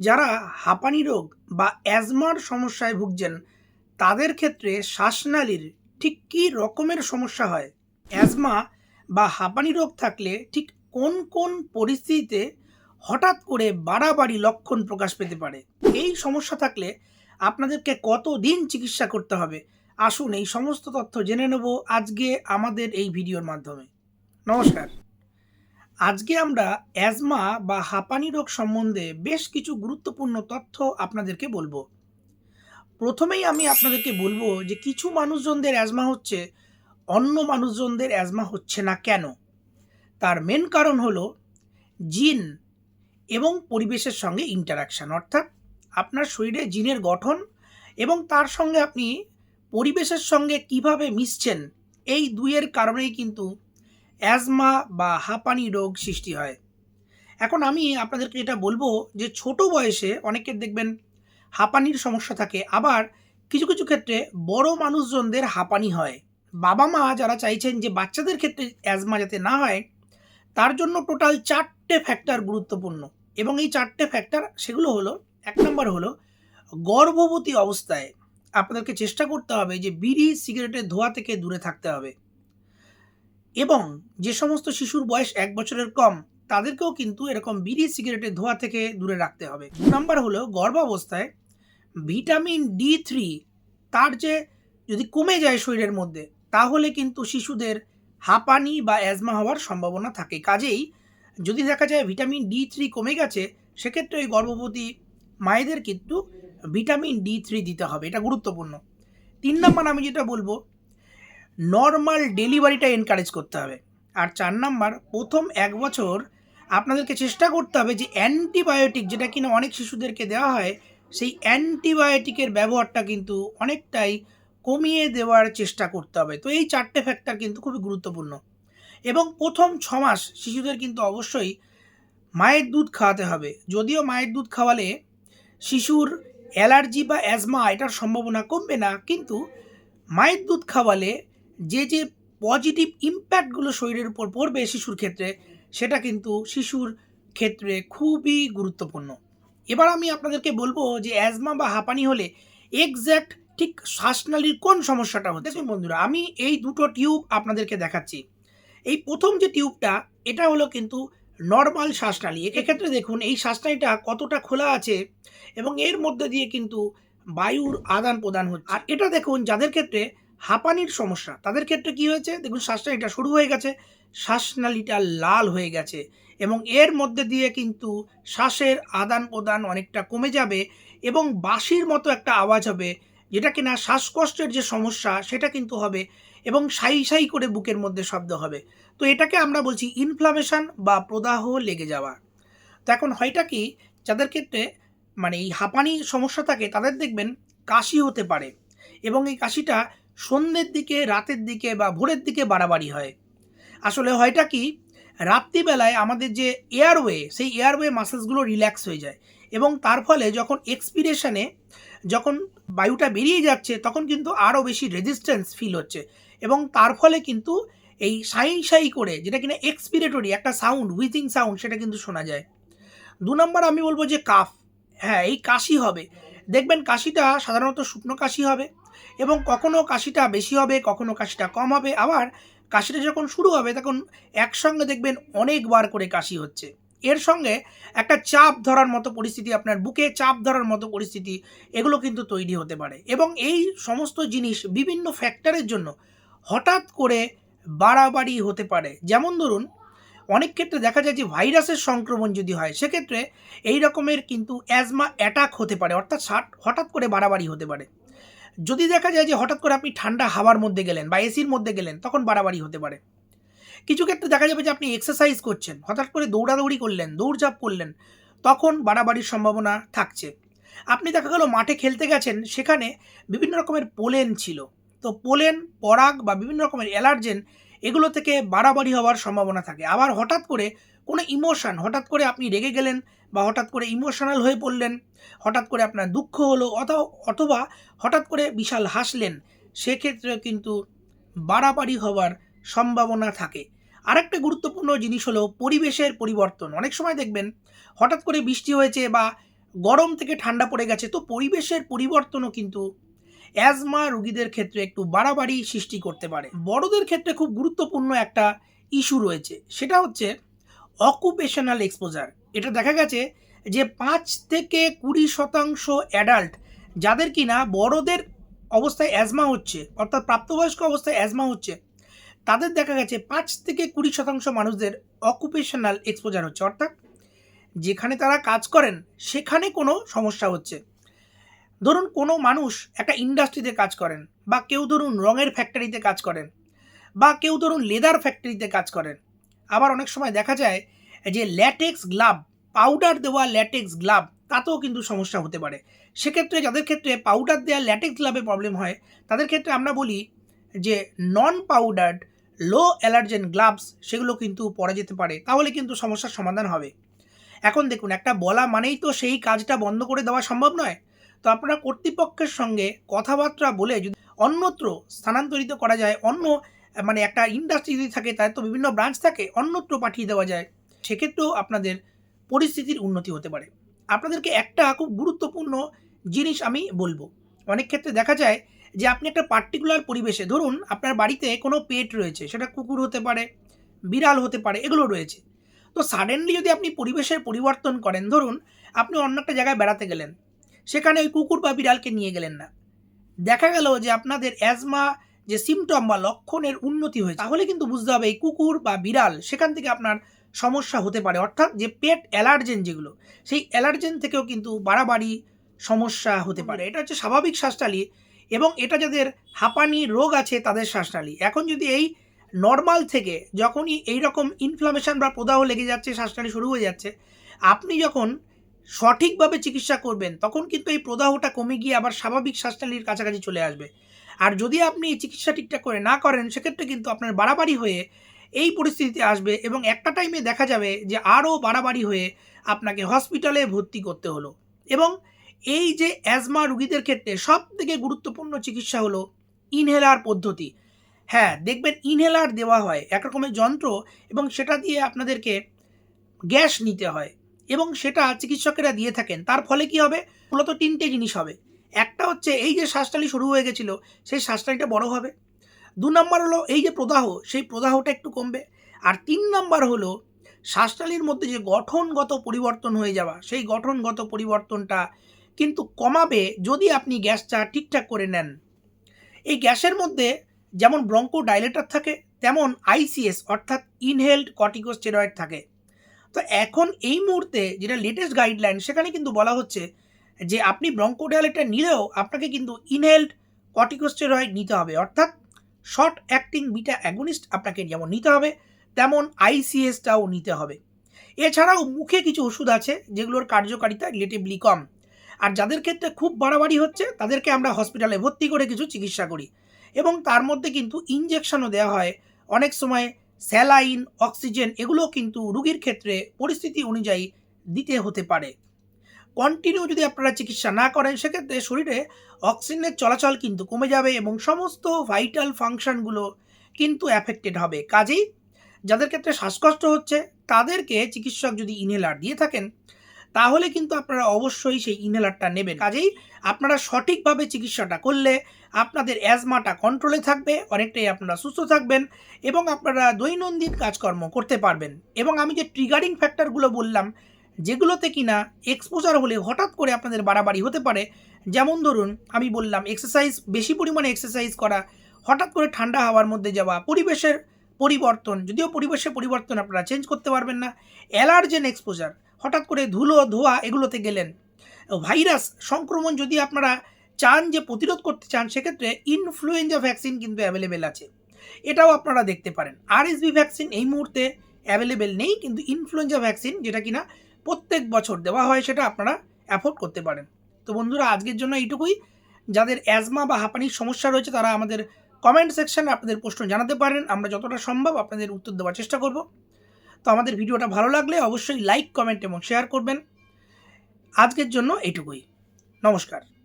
যারা হাঁপানি রোগ বা অ্যাজমার সমস্যায় ভুগছেন, তাদের ক্ষেত্রে শ্বাসনালীর ঠিক কী রকমের সমস্যা হয়? অ্যাজমা বা হাঁপানি রোগ থাকলে ঠিক কোন কোন পরিস্থিতিতে হঠাৎ করে বাড়াবাড়ি লক্ষণ প্রকাশ পেতে পারে? এই সমস্যা থাকলে আপনাদেরকে কতদিন চিকিৎসা করতে হবে? আসুন এই সমস্ত তথ্য জেনে নেব আজকে আমাদের এই ভিডিওর মাধ্যমে। নমস্কার। আজকে আমরা অ্যাজমা বা হাঁপানি রোগ সম্বন্ধে বেশ কিছু গুরুত্বপূর্ণ তথ্য আপনাদেরকে বলব। প্রথমেই আমি আপনাদেরকে বলব যে কিছু মানুষজনদের অ্যাজমা হচ্ছে, অন্য মানুষজনদের অ্যাজমা হচ্ছে না কেন? তার মেন কারণ হলো জিন এবং পরিবেশের সঙ্গে ইন্টারাকশান অর্থাৎ আপনার শরীরে জিনের গঠন এবং তার সঙ্গে আপনি পরিবেশের সঙ্গে কীভাবে মিশছেন, এই দুইয়ের কারণেই কিন্তু অ্যাজমা বা হাঁপানি রোগ সৃষ্টি হয়। এখন আমি আপনাদেরকে এটা বলব যে ছোট বয়সে অনেকের দেখবেন হাঁপানির সমস্যা থাকে, আবার কিছু কিছু ক্ষেত্রে বড় মানুষজনদের হাঁপানি হয়। বাবা মা যারা চাইছেন যে বাচ্চাদের ক্ষেত্রে অ্যাজমা যাতে না হয়, তার জন্য টোটাল চারটে ফ্যাক্টর গুরুত্বপূর্ণ। এবং এই চারটে ফ্যাক্টর সেগুলো হলো, এক নম্বর হলো গর্ভবতী অবস্থায় আপনাদেরকে চেষ্টা করতে হবে যে বিড়ি, সিগারেটের ধোয়া থেকে দূরে থাকতে হবে। এবং যে সমস্ত শিশুর বয়স এক বছরের কম, তাদেরকেও কিন্তু এরকম বিড়ি, সিগারেটের ধোয়া থেকে দূরে রাখতে হবে। দু নম্বর হলো গর্ভাবস্থায় ভিটামিন ডি থ্রি তার যে যদি কমে যায় শরীরের মধ্যে, তাহলে কিন্তু শিশুদের হাঁপানি বা অ্যাজমা হওয়ার সম্ভাবনা থাকে। কাজেই যদি দেখা যায় ভিটামিন ডি থ্রি কমে গেছে, সেক্ষেত্রে ওই গর্ভবতী মায়েদের কিন্তু ভিটামিন ডি থ্রি দিতে হবে। এটা গুরুত্বপূর্ণ। তিন নম্বর আমি যেটা বলব নর্মাল ডেলিভারিটা এনকারেজ করতে হবে। আর চার নাম্বার, প্রথম এক বছর আপনাদেরকে চেষ্টা করতে হবে যে অ্যান্টিবায়োটিক যেটা কিনা অনেক শিশুদেরকে দেওয়া হয়, সেই অ্যান্টিবায়োটিকের ব্যবহারটা কিন্তু অনেকটাই কমিয়ে দেওয়ার চেষ্টা করতে হবে। তো এই চারটে ফ্যাক্টর কিন্তু খুবই গুরুত্বপূর্ণ। এবং প্রথম ছ মাস শিশুদের কিন্তু অবশ্যই মায়ের দুধ খাওয়াতে হবে। যদিও মায়ের দুধ খাওয়ালে শিশুর অ্যালার্জি বা অ্যাজমা এটার সম্ভাবনা কমবে না, কিন্তু মায়ের দুধ খাওয়ালে যে যে পজিটিভ ইম্প্যাক্টগুলো শরীরের উপর পড়বে শিশুর ক্ষেত্রে, সেটা কিন্তু শিশুর ক্ষেত্রে খুবই গুরুত্বপূর্ণ। এবার আমি আপনাদেরকে বলব যে অ্যাজমা বা হাঁপানি হলে এক্স্যাক্ট ঠিক শ্বাসনালীর কোন সমস্যাটা হচ্ছে? বন্ধুরা, আমি এই দুটো টিউব আপনাদেরকে দেখাচ্ছি। এই প্রথম যে টিউবটা এটা হলো কিন্তু নর্মাল শ্বাসনালী এক্ষেত্রে দেখুন, এই শ্বাসনালীটা কতটা খোলা আছে এবং এর মধ্যে দিয়ে কিন্তু বায়ুর আদান প্রদান হচ্ছে। আর এটা দেখুন, যাদের ক্ষেত্রে হাঁপানির সমস্যা। তাদের ক্ষেত্রে কি হয়েছে? দেখুন শ্বাসনালীটা শুরু হয়ে গেছে শ্বাসনালীটা লাল হয়ে গেছে এবং এর মধ্যে দিয়ে কিন্তু শ্বাসের আদান প্রদান অনেকটা কমে যাবে এবং বাঁশির মতো একটা আওয়াজ হবে, যেটা কিনা শ্বাসকষ্টের যে সমস্যা, সেটা কিন্তু হবে এবং সাই সাই করে বুকের মধ্যে শব্দ হবে। তো এটাকে আমরা বলছি ইনফ্লামেশন বা প্রদাহ লেগে যাওয়া। তো এখন হয়টা কি, যাদের ক্ষেত্রে মানে এই হাঁপানি সমস্যা থাকে, তাদের দেখবেন কাশি হতে পারে এবং এই কাশিটা সন্ধ্যের দিকে, রাতের দিকে বা ভোরের দিকে বাড়াবাড়ি হয়। আসলে হয়টা কি, রাত্রিবেলায় আমাদের যে এয়ারওয়ে সেই এয়ারওয়ে মাসেলসগুলো রিল্যাক্স হয়ে যায় এবং তার ফলে যখন এক্সপিরেশনে যখন বায়ুটা বেরিয়ে যাচ্ছে, তখন কিন্তু আরও বেশি রেজিস্ট্যান্স ফিল হচ্ছে এবং তার ফলে কিন্তু এই সাই সাই করে, যেটা কিনা এক্সপিরেটরি একটা সাউন্ড উইথিং সাউন্ড সেটা কিন্তু শোনা যায়। দু নম্বর আমি বলব যে কাফ। হ্যাঁ এই কাশি হবে। দেখবেন কাশিটা সাধারণত শুকনো কাশি হবে। এবং কখনো কাশিটা বেশি হবে, কখনো কাশিটা কম হবে, আবার কাশিটা যখন শুরু হবে তখন একসঙ্গে দেখবেন অনেকবার করে কাশি হচ্ছে। এর সঙ্গে একটা চাপ ধরার মতো পরিস্থিতি আপনার বুকে, চাপ ধরার মতো পরিস্থিতি, এগুলো কিন্তু তৈরি হতে পারে। এবং এই সমস্ত জিনিস বিভিন্ন ফ্যাক্টরের জন্য হঠাৎ করে বাড়াবাড়ি হতে পারে। যেমন ধরুন, অনেক ক্ষেত্রে দেখা যায় যে ভাইরাসের সংক্রমণ যদি হয়, সেক্ষেত্রে এই রকমের কিন্তু অ্যাজমা অ্যাটাক হতে পারে, অর্থাৎ হঠাৎ করে বাড়াবাড়ি হতে পারে। যদি দেখা যায় যে হঠাৎ করে আপনি ঠান্ডা হাওয়ার মধ্যে গেলেন বা এসির মধ্যে গেলেন, তখন বাড়াবাড়ি হতে পারে। কিছু ক্ষেত্রে দেখা যাবে যে আপনি এক্সারসাইজ করছেন, হঠাৎ করে দৌড়াদৌড়ি করলেন, দৌড়ঝাঁপ করলেন, তখন বাড়াবাড়ির সম্ভাবনা থাকছে। আপনি দেখা গেল মাঠে খেলতে গেছেন, সেখানে বিভিন্ন রকমের পোলেন ছিল। তো পোলেন, পরাগ বা বিভিন্ন রকমের অ্যালার্জেন এগুলো থেকে বাড়াবাড়ি হওয়ার সম্ভাবনা থাকে। আবার হঠাৎ করে কোনো ইমোশান হঠাৎ করে আপনি রেগে গেলেন বা হঠাৎ করে ইমোশনাল হয়ে পড়লেন, হঠাৎ করে আপনার দুঃখ হলো অথবা হঠাৎ করে বিশাল হাসলেন, সেক্ষেত্রে কিন্তু বাড়াবাড়ি হওয়ার সম্ভাবনা থাকে। আরেকটা গুরুত্বপূর্ণ জিনিস হলো পরিবেশের পরিবর্তন। অনেক সময় দেখবেন হঠাৎ করে বৃষ্টি হয়েছে বা গরম থেকে ঠান্ডা পড়ে গেছে, তো পরিবেশের পরিবর্তনও কিন্তু অ্যাজমা রোগীদের ক্ষেত্রে একটু বাড়াবাড়ি সৃষ্টি করতে পারে। বড়দের ক্ষেত্রে খুব গুরুত্বপূর্ণ একটা ইস্যু রয়েছে, সেটা হচ্ছে অকুপেশনাল এক্সপোজার। এটা দেখা গেছে যে পাঁচ থেকে কুড়ি শতাংশ অ্যাডাল্ট যাদের কিনা বড়দের অবস্থায় অ্যাজমা হচ্ছে, অর্থাৎ প্রাপ্তবয়স্ক অবস্থায় অ্যাজমা হচ্ছে, তাদের দেখা গেছে পাঁচ থেকে কুড়ি শতাংশ মানুষদের অকুপেশনাল এক্সপোজার হচ্ছে। অর্থাৎ যেখানে তারা কাজ করেন, সেখানে কোনো সমস্যা হচ্ছে। ধরুন কোনো মানুষ একটা ইন্ডাস্ট্রিতে কাজ করেন, বা কেউ ধরুন রঙের ফ্যাক্টরিতে কাজ করেন, বা কেউ ধরুন লেদার ফ্যাক্টরিতে কাজ করেন। আবার অনেক সময় দেখা যায় যে ল্যাটেক্স গ্লাভ পাউডার দেওয়া ল্যাটেক্স গ্লাভ তাতেও কিন্তু সমস্যা হতে পারে। সেক্ষেত্রে যাদের ক্ষেত্রে পাউডার দেওয়া ল্যাটেক্স গ্লাভে প্রবলেম হয়, তাদের ক্ষেত্রে আমরা বলি যে নন পাউডার্ড লো অ্যালার্জেন গ্লাভস সেগুলো কিন্তু পরা যেতে পারে, তাহলে কিন্তু সমস্যার সমাধান হবে। এখন দেখুন, একটা বলা মানেই তো সেই কাজটা বন্ধ করে দেওয়া সম্ভব নয়। তো আপনারা কর্তৃপক্ষের সঙ্গে কথাবার্তা বলে যদি অন্যত্র স্থানান্তরিত করা যায়, অন্য মানে একটা ইন্ডাস্ট্রি যদি থাকে তার তো বিভিন্ন ব্রাঞ্চ থাকে, অন্যত্র পাঠিয়ে দেওয়া যায়, সেক্ষেত্রেও আপনাদের পরিস্থিতির উন্নতি হতে পারে। আপনাদেরকে একটা খুব গুরুত্বপূর্ণ জিনিস আমি বলব। অনেক ক্ষেত্রে দেখা যায় যে আপনি একটা পার্টিকুলার পরিবেশে, ধরুন আপনার বাড়িতে কোনো পেট রয়েছে, সেটা কুকুর হতে পারে, বিড়াল হতে পারে, এগুলো রয়েছে। তো সাডেনলি যদি আপনি পরিবেশের পরিবর্তন করেন, ধরুন আপনি অন্য একটা জায়গায় বেড়াতে গেলেন সেখানে ওই কুকুর বা বিড়ালকে নিয়ে গেলেন না। দেখা গেল যে আপনাদের অ্যাজমা যে সিমটম বা লক্ষণের উন্নতি হয়েছে, তাহলে কিন্তু বুঝতে হবে এই কুকুর বা বিড়াল সেখান থেকে আপনার সমস্যা হতে পারে। অর্থাৎ যে পেট অ্যালার্জেন যেগুলো, সেই অ্যালার্জেন থেকেও কিন্তু বাড়াবাড়ি সমস্যা হতে পারে। এটা হচ্ছে স্বাভাবিক শ্বাসনালী এবং এটা যাদের হাঁপানি রোগ আছে তাদের শ্বাসনালী এখন যদি এই নর্মাল থেকে যখনই এই রকম ইনফ্লামেশন বা প্রদাহ লেগে যাচ্ছে শ্বাসনালী শুরু হয়ে যাচ্ছে, আপনি যখন সঠিকভাবে চিকিৎসা করবেন, তখন কিন্তু এই প্রদাহটা কমে গিয়ে আবার স্বাভাবিক শ্বাসনালীর কাছাকাছি চলে আসবে। আর যদি আপনি চিকিৎসা ঠিকঠাক করে না করেন, সেক্ষেত্রে কিন্তু আপনার বাড়াবাড়ি হয়ে এই পরিস্থিতিতে আসবে এবং একটা টাইমে দেখা যাবে যে আরও বাড়াবাড়ি হয়ে আপনাকে হসপিটালে ভর্তি করতে হলো। এবং এই যে অ্যাজমা রুগীদের ক্ষেত্রে সব থেকে গুরুত্বপূর্ণ চিকিৎসা হলো ইনহেলার পদ্ধতি। হ্যাঁ দেখবেন ইনহেলার দেওয়া হয় এক রকমের যন্ত্র এবং সেটা দিয়ে আপনাদেরকে গ্যাস নিতে হয়। এবং সেটা চিকিৎসকেরা দিয়ে থাকেন। তার ফলে কি হবে? মূলত তিনটে জিনিস হবে। একটা হচ্ছে এই যে শ্বাসনালী শুরু হয়ে গেছিল, সেই শ্বাসনালীটা বড় হবে। দু নম্বর হলো এই যে প্রদাহ, সেই প্রদাহটা একটু কমবে। আর তিন নম্বর হলো শ্বাসনালীর মধ্যে যে গঠনগত পরিবর্তন হয়ে যাওয়া, সেই গঠনগত পরিবর্তনটা কিন্তু কমাবে যদি আপনি গ্যাসটা ঠিকঠাক করে নেন। এই গ্যাসের মধ্যে যেমন ব্রঙ্কো ডাইলেটার থাকে, তেমন আইসিএস অর্থাৎ ইনহেলড কর্টিকোস্টেরয়েড থাকে। তো এখন এই মুহূর্তে যেটা লেটেস্ট গাইডলাইন সেখানে কিন্তু বলা হচ্ছে যে আপনি ব্রঙ্কোডাইলেটার নিলেও আপনাকে কিন্তু ইনহেলড কর্টিকোস্টেরয়েড নিতে হবে। অর্থাৎ শর্ট অ্যাক্টিং বিটা অ্যাগনিস্ট আপনাকে যেমন নিতে হবে, তেমন আইসিএসটাও নিতে হবে। এছাড়াও মুখে কিছু ওষুধ আছে যেগুলোর কার্যকারিতা রিলেটিভলি কম। আর যাদের ক্ষেত্রে খুব বাড়াবাড়ি হচ্ছে, তাদেরকে আমরা হসপিটালে ভর্তি করে কিছু চিকিৎসা করি। এবং তার মধ্যে কিন্তু ইঞ্জেকশনও দেওয়া হয়। অনেক সময় স্যালাইন, অক্সিজেন এগুলো কিন্তু রুগীর ক্ষেত্রে পরিস্থিতি অনুযায়ী দিতে হতে পারে। কন্টিনিউ যদি আপনারা চিকিৎসা না করেন, সেক্ষেত্রে শরীরে অক্সিজেনের চলাচল কিন্তু কমে যাবে এবং সমস্ত ভাইটাল ফাংশনগুলো কিন্তু অ্যাফেক্টেড হবে। কাজেই যাদের ক্ষেত্রে শ্বাসকষ্ট হচ্ছে, তাদেরকে চিকিৎসক যদি ইনহেলার দিয়ে থাকেন, তাহলে কিন্তু আপনারা অবশ্যই সেই ইনহেলারটা নেবেন। কাজেই আপনারা সঠিকভাবে চিকিৎসাটা করলে আপনাদের অ্যাজমাটা কন্ট্রোলে থাকবে, অনেকটাই আপনারা সুস্থ থাকবেন এবং আপনারা দৈনন্দিন কাজকর্ম করতে পারবেন। এবং আমি যে ট্রিগারিং ফ্যাক্টরগুলো বললাম, যেগুলোতে কিনা এক্সপোজার হলে হঠাৎ করে আপনাদের বাড়াবাড়ি হতে পারে। যেমন ধরুন, আমি বললাম এক্সারসাইজ বেশি পরিমাণে এক্সারসাইজ করা, হঠাৎ করে ঠান্ডা হাওয়ার মধ্যে যাওয়া, পরিবেশের পরিবর্তন, যদিও পরিবেশের পরিবর্তন আপনারা চেঞ্জ করতে পারবেন না অ্যালার্জেন এক্সপোজার হঠাৎ করে ধুলো, ধোয়া এগুলোতে গেলেন। ভাইরাস সংক্রমণ যদি আপনারা চান যে প্রতিরোধ করতে চান, সেক্ষেত্রে ইনফ্লুয়েঞ্জা ভ্যাকসিন কিন্তু অ্যাভেলেবেল আছে। এটাও আপনারা দেখতে পারেন। আরএসবি ভ্যাকসিন এই মুহূর্তে অ্যাভেলেবেল নেই, কিন্তু ইনফ্লুয়েঞ্জা ভ্যাকসিন যেটা কিনা প্রত্যেক বছর দেওয়া হয়, সেটা আপনারা অ্যাফোর্ড করতে পারেন। তো বন্ধুরা, আজকের জন্য এইটুকুই। যাদের অ্যাজমা বা হাঁপানির সমস্যা রয়েছে, তারা আমাদের কমেন্ট সেকশানে আপনাদের প্রশ্ন জানাতে পারেন। আমরা যতটা সম্ভব আপনাদের উত্তর দেওয়ার চেষ্টা করব। তো আমাদের ভিডিওটা ভালো লাগলে অবশ্যই লাইক কমেন্ট এবং শেয়ার করবেন। আজকের জন্য এইটুকুই। নমস্কার।